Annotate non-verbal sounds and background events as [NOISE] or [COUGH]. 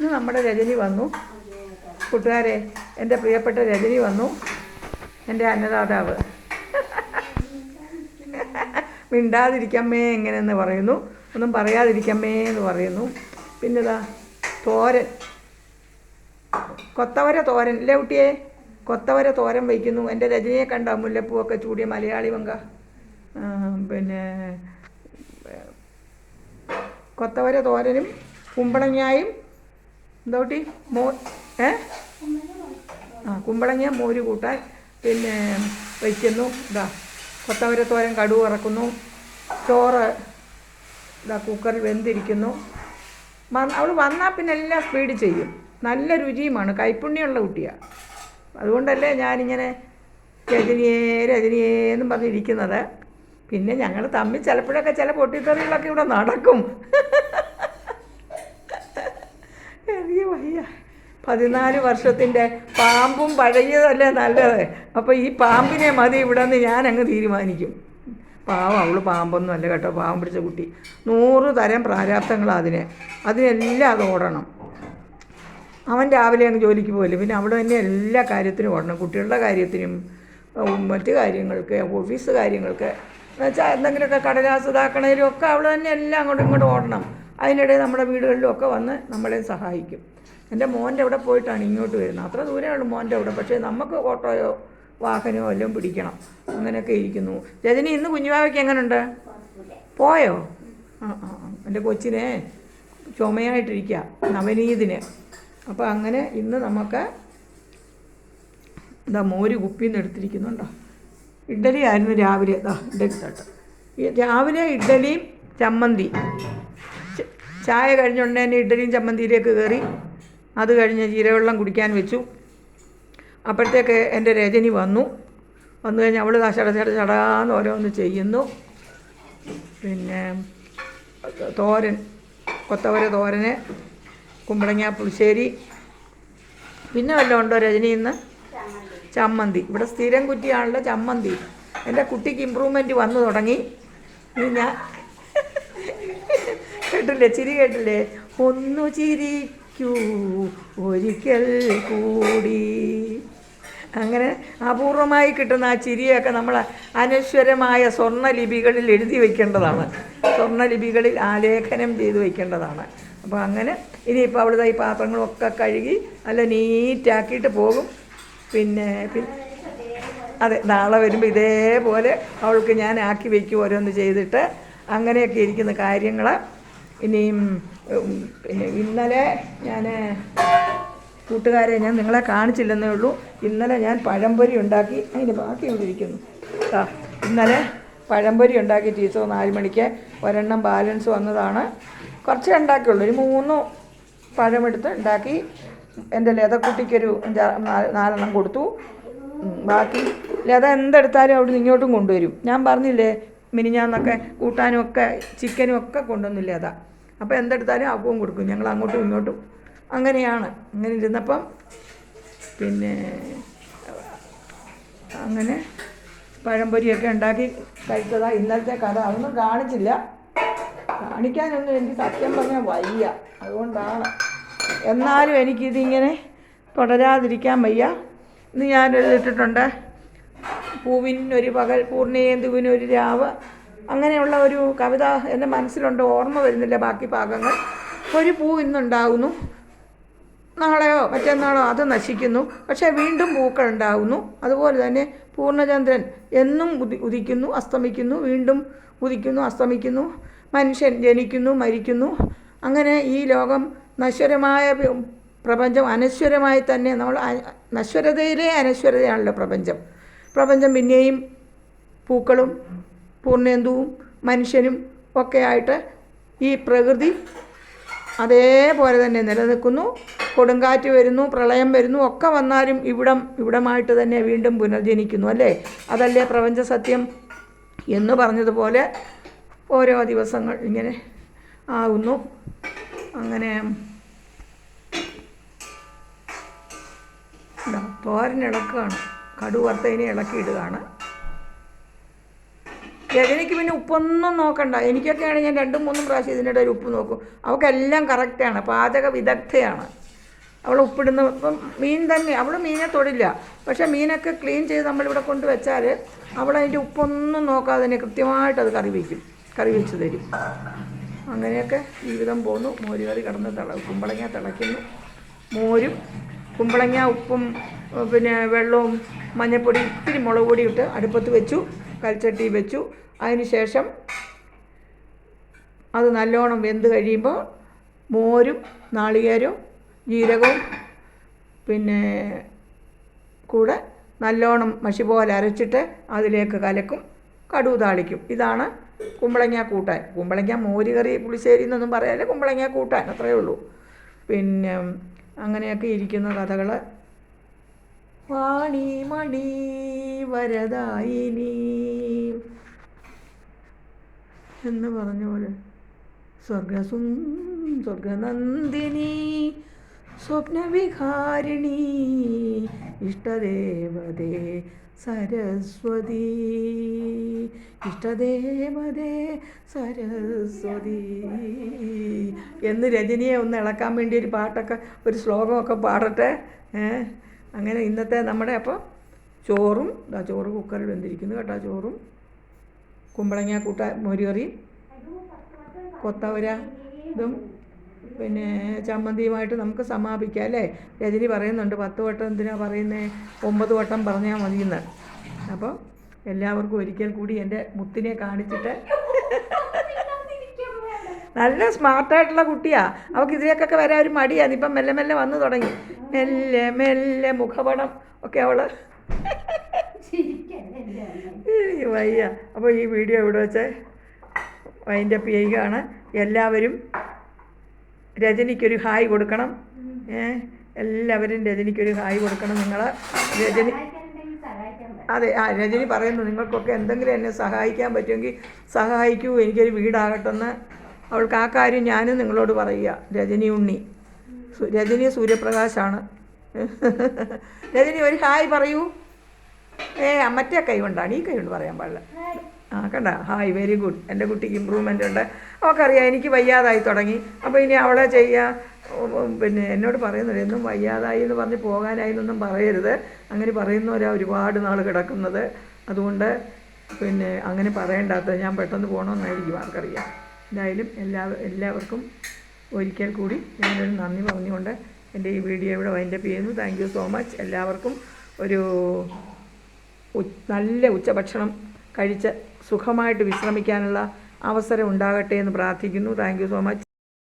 ഇന്ന് നമ്മുടെ രജനി വന്നു. കൂട്ടുകാരെ എന്റെ പ്രിയപ്പെട്ട രജനി വന്നു. എന്റെ അന്നദാതാവ്. മിണ്ടാതിരിക്കമ്മേ എങ്ങനെയെന്ന് പറയുന്നു. ഒന്നും പറയാതിരിക്കമ്മേ എന്ന് പറയുന്നു. പിന്നെതാ തോരൻ. കൊത്തവര തോരൻ. അല്ലേ കുട്ടിയെ? കൊത്തവര തോരൻ വയ്ക്കുന്നു. എന്റെ രജനിയെ കണ്ട? മുല്ലപ്പൂവൊക്കെ ചൂടിയ മലയാളി വങ്ക പിന്നെ കൊത്തവര തോരനും കുമ്പളങ്ങായും എന്താ കുട്ടി? മോ ഏ? ആ കുമ്പളങ്ങ മോര് കൂട്ടാൻ പിന്നെ വയ്ക്കുന്നു ഇതാ കൊത്തവര തോരൻ കടുവ് ഇറക്കുന്നു ചോറ് ഇതാ കുക്കറിൽ വെന്തിരിക്കുന്നു. അവൾ വന്നാൽ പിന്നെ എല്ലാം സ്പീഡ് ചെയ്യും. നല്ല രുചിയുമാണ്. കൈപ്പുണ്യമുള്ള കുട്ടിയാണ് അതുകൊണ്ടല്ലേ ഞാനിങ്ങനെ രജനിയേ രജനിയേ പറഞ്ഞിരിക്കുന്നത്. പിന്നെ ഞങ്ങൾ തമ്മിൽ ചിലപ്പോഴൊക്കെ ചില പൊട്ടിത്തെറികളൊക്കെ ഇവിടെ നടക്കും [LAUGHS] എനിക്ക് വയ്യ പതിനാല് വർഷത്തിന്റെ പാമ്പും പഴയതല്ലേ നല്ലത്. അപ്പോൾ ഈ പാമ്പിനെ മതി ഇവിടെ നിന്ന് അങ്ങ് തീരുമാനിക്കും. പാവം അവൾ പാമ്പൊന്നും അല്ല കേട്ടോ. പാവം പിടിച്ച കുട്ടി. നൂറ് തരം പ്രാരാബ്ദങ്ങളാണ് അതിന്. അതിനെല്ലാം അത് ഓടണം. അവൻ രാവിലെ അങ്ങ് ജോലിക്ക് പോയില്ല പിന്നെ അവിടെ തന്നെ എല്ലാ കാര്യത്തിനും ഓടണം. കുട്ടികളുടെ കാര്യത്തിനും മറ്റ് കാര്യങ്ങൾക്ക് ഓഫീസ് കാര്യങ്ങൾക്ക് എന്നുവെച്ചാൽ എന്തെങ്കിലുമൊക്കെ കടലാസ് ഇതാക്കണേലും ഒക്കെ അവൾ തന്നെ എല്ലാം അങ്ങോട്ടും ഇങ്ങോട്ടും ഓടണം. അതിനിടെ നമ്മുടെ വീടുകളിലും ഒക്കെ വന്ന് നമ്മളെ സഹായിക്കും. എന്റെ മോന്റെ അവിടെ പോയിട്ടാണ് ഇങ്ങോട്ട് വരുന്നത്. അത്ര ദൂരമേ ഉള്ളൂ മോന്റെ അവിടെ. പക്ഷേ നമുക്ക് ഓട്ടോയോ വാഹനമോ എല്ലാം പിടിക്കണം. അങ്ങനെയൊക്കെ ഇരിക്കുന്നു. രജനി ഇന്ന് കുഞ്ഞുവാവയ്ക്ക് എങ്ങനെയുണ്ട് പോയോ? ആ ആ. എന്റെ കൊച്ചിനെ ചുമയായിട്ടിരിക്കുക നവനീതിന്. അപ്പോൾ അങ്ങനെ ഇന്ന് നമുക്ക് എന്താ മോര് കുപ്പിന്ന് എടുത്തിരിക്കുന്നുണ്ടോ? ഇഡ്ഡലി ആയിരുന്നു രാവിലെ. ഇതാ ഇഡ്ഡലി തട്ട്. രാവിലെ ഇഡ്ഡലിയും ചമ്മന്തി. ചായ കഴിഞ്ഞുടനെ തന്നെ ഇഡ്ഡലിയും ചമ്മന്തിയിലേക്ക് കയറി അത് കഴിഞ്ഞ് ജീരവെള്ളം കുടിക്കാൻ വെച്ചു. അപ്പോഴത്തേക്ക് എന്റെ രജനി വന്നു. വന്നു കഴിഞ്ഞ് അവൾ ചട ചട ചടാന്ന് ഓരോന്ന് ചെയ്യുന്നു. പിന്നെ തോരൻ കൊത്തവര തോരന് കുമ്പളങ്ങ പുളിശ്ശേരി. പിന്നെ വല്ലതും ഉണ്ടോ രജനി ഇന്ന്? ചമ്മന്തി. ഇവിടെ സ്ഥിരം കുറ്റിയാണല്ലോ ചമ്മന്തി. എന്റെ കുട്ടിക്ക് ഇമ്പ്രൂവ്മെന്റ് വന്നു തുടങ്ങി. ഞാൻ കേട്ടില്ലേ? ചിരി കേട്ടില്ലേ? ഒന്നു ചിരിക്കൂ ഒരിക്കൽ കൂടി. അങ്ങനെ അപൂർവമായി കിട്ടുന്ന ആ ചിരിയൊക്കെ നമ്മൾ അനശ്വരമായ സ്വർണലിപികളിൽ എഴുതി വയ്ക്കേണ്ടതാണ് സ്വർണലിപികളിൽ ആലേഖനം ചെയ്ത് വയ്ക്കേണ്ടതാണ് അപ്പോൾ അങ്ങനെ ഇനിയിപ്പോൾ അവിടുത്തെ ഈ പാത്രങ്ങളൊക്കെ കഴുകി നല്ല നീറ്റാക്കിയിട്ട് പോകും. പിന്നെ പിന്നെ അതെ നാളെ വരുമ്പോൾ ഇതേപോലെ അവൾക്ക് ഞാൻ ആക്കി വയ്ക്കും ഓരോന്ന് ചെയ്തിട്ട്. അങ്ങനെയൊക്കെ ഇരിക്കുന്ന കാര്യങ്ങൾ ഇനിയും ഇന്നലെ ഞാൻ കൂട്ടുകാരെ ഞാൻ നിങ്ങളെ കാണിച്ചില്ലെന്നേ ഉള്ളൂ. ഇന്നലെ ഞാൻ പഴംപൊരി ഉണ്ടാക്കി അതിന് ബാക്കി ഇവിടെ ഇരിക്കുന്നു. ആ ഇന്നലെ പഴംപൊരി ഉണ്ടാക്കി ടീച്ചർ നാല് മണിക്ക് ഒരെണ്ണം ബാലൻസ് വന്നതാണ്. കുറച്ചേ ഉണ്ടാക്കിയുള്ളൂ ഒരു മൂന്ന് പഴമെടുത്ത് ഉണ്ടാക്കി എന്റെ ലതക്കുട്ടിക്കൊരു അഞ്ചാ- നാല് നാലെണ്ണം കൊടുത്തു. ബാക്കി ലത എന്തെടുത്താലും അവിടെ ഇങ്ങോട്ടും കൊണ്ടുവരും. ഞാൻ പറഞ്ഞില്ലേ മിനിഞ്ഞാന്നൊക്കെ കൂട്ടാനും ഒക്കെ ചിക്കനും ഒക്കെ കൊണ്ടുവന്നില്ല അതാ. അപ്പോൾ എന്തെടുത്താലും അപ്പവും കൊടുക്കും. ഞങ്ങൾ അങ്ങോട്ടും ഇങ്ങോട്ടും. അങ്ങനെയാണ്. അങ്ങനെ ഇരുന്നപ്പം പിന്നെ അങ്ങനെ പഴംപൊരിയൊക്കെ ഉണ്ടാക്കി കഴിച്ചതാ. ഇന്നലത്തെ കഥ അതൊന്നും കാണിച്ചില്ല. കാണിക്കാനൊന്നും എനിക്ക് സത്യം പറഞ്ഞാൽ വയ്യ. അതുകൊണ്ടാണ്. എന്നാലും എനിക്കിതിങ്ങനെ തുടരാതിരിക്കാൻ വയ്യ. ഇന്ന് ഞാൻ എഴുതിയിട്ടുണ്ട് പൂവിനൊരു പകൽ പൂർണേന്ദുവിനൊരു രാവ്. അങ്ങനെയുള്ള ഒരു കവിത എന്റെ മനസ്സിലുണ്ട് ഓർമ്മ വരുന്നില്ല ബാക്കി ഭാഗങ്ങൾ. ഒരു പൂ ഇന്നുണ്ടാകുന്നു നാളെയോ മറ്റന്നാളോ അത് നശിക്കുന്നു. പക്ഷേ വീണ്ടും പൂക്കൾ ഉണ്ടാകുന്നു അതുപോലെ തന്നെ പൂർണചന്ദ്രൻ എന്നും ഉദി ഉദിക്കുന്നു അസ്തമിക്കുന്നു വീണ്ടും ഉദിക്കുന്നു അസ്തമിക്കുന്നു. മനുഷ്യൻ ജനിക്കുന്നു മരിക്കുന്നു. അങ്ങനെ ഈ ലോകം നശ്വരമായ പ്രപഞ്ചം അനശ്വരമായി തന്നെ നമ്മൾ നശ്വരതയിലെ അനശ്വരതയാണല്ലോ പ്രപഞ്ചം. പ്രപഞ്ചം പിന്നെയും പൂക്കളും പൂർണേന്ദുവും മനുഷ്യനും ഒക്കെ ആയിട്ട് ഈ പ്രകൃതി അതേപോലെ തന്നെ നിലനിൽക്കുന്നു. കൊടുങ്കാറ്റ് വരുന്നു പ്രളയം വരുന്നു ഒക്കെ വന്നാലും ഇവിടം ഇവിടമായിട്ട് തന്നെ വീണ്ടും പുനർജനിക്കുന്നു അല്ലേ? അതല്ലേ പ്രപഞ്ച സത്യം എന്ന് പറഞ്ഞതുപോലെ ഓരോ ദിവസങ്ങൾ ഇങ്ങനെ ആകുന്നു അങ്ങനെ പോരനിടക്കാണ് കടു വറുത്തതിനെ ഇളക്കിയിടുകയാണ്. രജനിക്ക് പിന്നെ ഉപ്പൊന്നും നോക്കണ്ട. എനിക്കൊക്കെയാണ് ഞാൻ രണ്ടും മൂന്നും പ്രാവശ്യം ഇതിന്റെ ഇടയിൽ ഉപ്പ് നോക്കും. അവൾക്കെല്ലാം കറക്റ്റാണ്. പാചക വിദഗ്ധയാണ്. അവൾ ഉപ്പിടുന്ന ഇപ്പം മീൻ തന്നെ. അവൾ മീനെ തൊടില്ല. പക്ഷേ മീനൊക്കെ ക്ലീൻ ചെയ്ത് നമ്മളിവിടെ കൊണ്ട് വെച്ചാൽ അവൾ അതിന്റെ ഉപ്പൊന്നും നോക്കാതെ തന്നെ കൃത്യമായിട്ട് അത് കറി വയ്ക്കും കറി വെച്ച് തരും. അങ്ങനെയൊക്കെ ജീവിതം പോന്നു. മോര് കറി കടന്ന് തിള കുമ്പളങ്ങ തിളയ്ക്കുന്നു. മോരും കുമ്പളങ്ങ ഉപ്പും പിന്നെ വെള്ളവും മഞ്ഞൾപ്പൊടി ഇത്തിരി മുളക് പൊടി ഇട്ട് അടുപ്പത്ത് വെച്ചു കൽച്ചട്ടി വെച്ചു. അതിന് ശേഷം അത് നല്ലോണം വെന്ത് കഴിയുമ്പോൾ മോരും നാളികേരവും ജീരകവും പിന്നെ കൂടെ നല്ലോണം മഷി പോലെ അരച്ചിട്ട് അതിലേക്ക് കലക്കും. കടുവ് താളിക്കും. ഇതാണ് കുമ്പളങ്ങ കൂട്ടാൻ. കുമ്പളങ്ങ മോര് കറി പുളിശ്ശേരി എന്നൊന്നും പറയാതെ കുമ്പളങ്ങ കൂട്ടാൻ. അത്രയേ ഉള്ളൂ. പിന്നെ അങ്ങനെയൊക്കെ ഇരിക്കുന്ന കഥകൾ വാണി മണി വരദായിനി എന്ന് പറഞ്ഞ പോലെ സ്വർഗസും സ്വർഗനന്ദിനി സ്വപ്നവിഹാരിണി ഇഷ്ടദേവതേ സരസ്വതി. ഇഷ്ടദേവതേ സരസ്വതി. എന്ന് രജനിയെ ഒന്ന് ഇളക്കാൻ വേണ്ടി ഒരു പാട്ടൊക്കെ ഒരു ശ്ലോകമൊക്കെ പാടട്ടെ? ഏ? അങ്ങനെ ഇന്നത്തെ നമ്മുടെ അപ്പോൾ ചോറും ദാ ചോറ് കുക്കറിൽ വെന്തിരിക്കുന്നു കേട്ടോ ചോറും. കുമ്പളങ്ങ കൂട്ട മോരുകറിയും കൊത്തവര ഇതും പിന്നെ ചമ്മന്തിയുമായിട്ട് നമുക്ക് സമാപിക്കാം അല്ലേ? രജനി പറയുന്നുണ്ട് പത്ത് വട്ടം എന്തിനാണ് പറയുന്നത് ഒമ്പത് വട്ടം പറഞ്ഞാൽ മതിയെന്ന്. അപ്പോൾ എല്ലാവർക്കും ഒരിക്കൽ കൂടി എന്റെ മുത്തിനെ കാണിച്ചിട്ട് നല്ല സ്മാർട്ടായിട്ടുള്ള കുട്ടിയാണ് അവൾക്ക് ഇതിലേക്കൊക്കെ വരാൻ ഒരു മടിയാണ് ഇപ്പം മെല്ലെ മെല്ലെ വന്നു തുടങ്ങി. മെല്ലെ മെല്ലെ മുഖപടം ഒക്കെ അവൾ. വയ്യ. അപ്പോൾ ഈ വീഡിയോ ഇവിടെ വെച്ച്? വൈൻഡപ്പ് ചെയ്യുകയാണ്. എല്ലാവരും രജനിക്കൊരു ഹായ് കൊടുക്കണം. ഏ എല്ലാവരും രജനിക്കൊരു ഹായ് കൊടുക്കണം നിങ്ങൾ രജനി അതെ ആ രജനി പറയുന്നു നിങ്ങൾക്കൊക്കെ എന്തെങ്കിലും എന്നെ സഹായിക്കാൻ പറ്റുമെങ്കിൽ സഹായിക്കൂ എനിക്കൊരു വീടാകട്ടെന്ന്. അവൾക്ക് ആ കാര്യം ഞാനും നിങ്ങളോട് പറയുക. രജനി ഉണ്ണി. രജനി സൂര്യപ്രകാശാണ്. രജനി ഒരു ഹായ് പറയൂ. ഏ മറ്റേ കൈ കൊണ്ടാണ്. ഈ കൈ കൊണ്ട് പറയാൻ പാടില്ല. ആ കണ്ട? Hi very good. എന്റെ കുട്ടിക്ക് ഇമ്പ്രൂവ്മെന്റ് ഉണ്ട്. അവൾക്കറിയാം എനിക്ക് വയ്യാതായി തുടങ്ങി. അപ്പോൾ ഇനി അവളെ ഉം, പിന്നെ എന്നോട് പറയുന്നില്ല എന്നും വയ്യാതായി എന്ന് പറഞ്ഞ് പോകാനായി എന്നൊന്നും പറയരുത്. അങ്ങനെ പറയുന്നവരാ ഒരുപാട് നാൾ കിടക്കുന്നത്. അതുകൊണ്ട് പിന്നെ അങ്ങനെ പറയേണ്ടാത്തത് ഞാൻ പെട്ടെന്ന് പോകണമെന്നായിരിക്കും ആർക്കറിയാം. എന്തായാലും എല്ലാ എല്ലാവർക്കും ഒരിക്കൽ കൂടി ഞാനൊരു നന്ദി പറഞ്ഞുകൊണ്ട് എന്റെ ഈ വീഡിയോ ഇവിടെ വൈൻഡപ്പ് ചെയ്യുന്നു. താങ്ക് യു സോ മച്ച് എല്ലാവർക്കും ഒരു നല്ല ഉച്ചഭക്ഷണം കഴിച്ച് സുഖമായിട്ട് വിശ്രമിക്കാനുള്ള അവസരം ഉണ്ടാകട്ടെ എന്ന് പ്രാർത്ഥിക്കുന്നു. Thank you so much